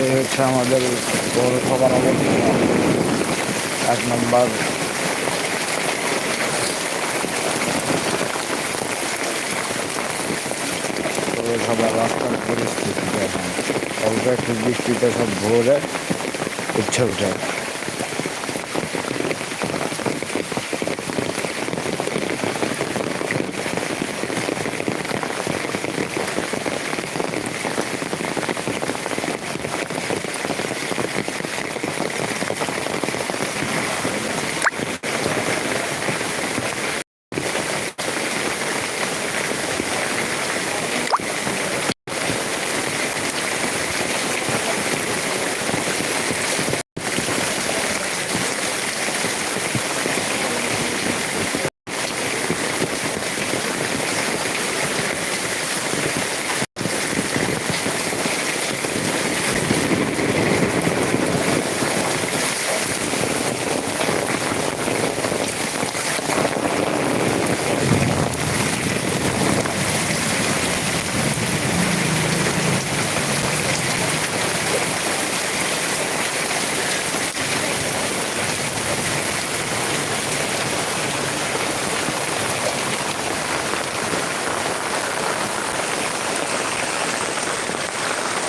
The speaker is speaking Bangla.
এই হচ্ছে আমাদের পৌরসভার অবস্থা এক নম্বর। পৌরসভার রাস্তার পরিস্থিতি দেখেন। অল্প একটু বৃষ্টিতে সব ভোরে উঠছে উঠে।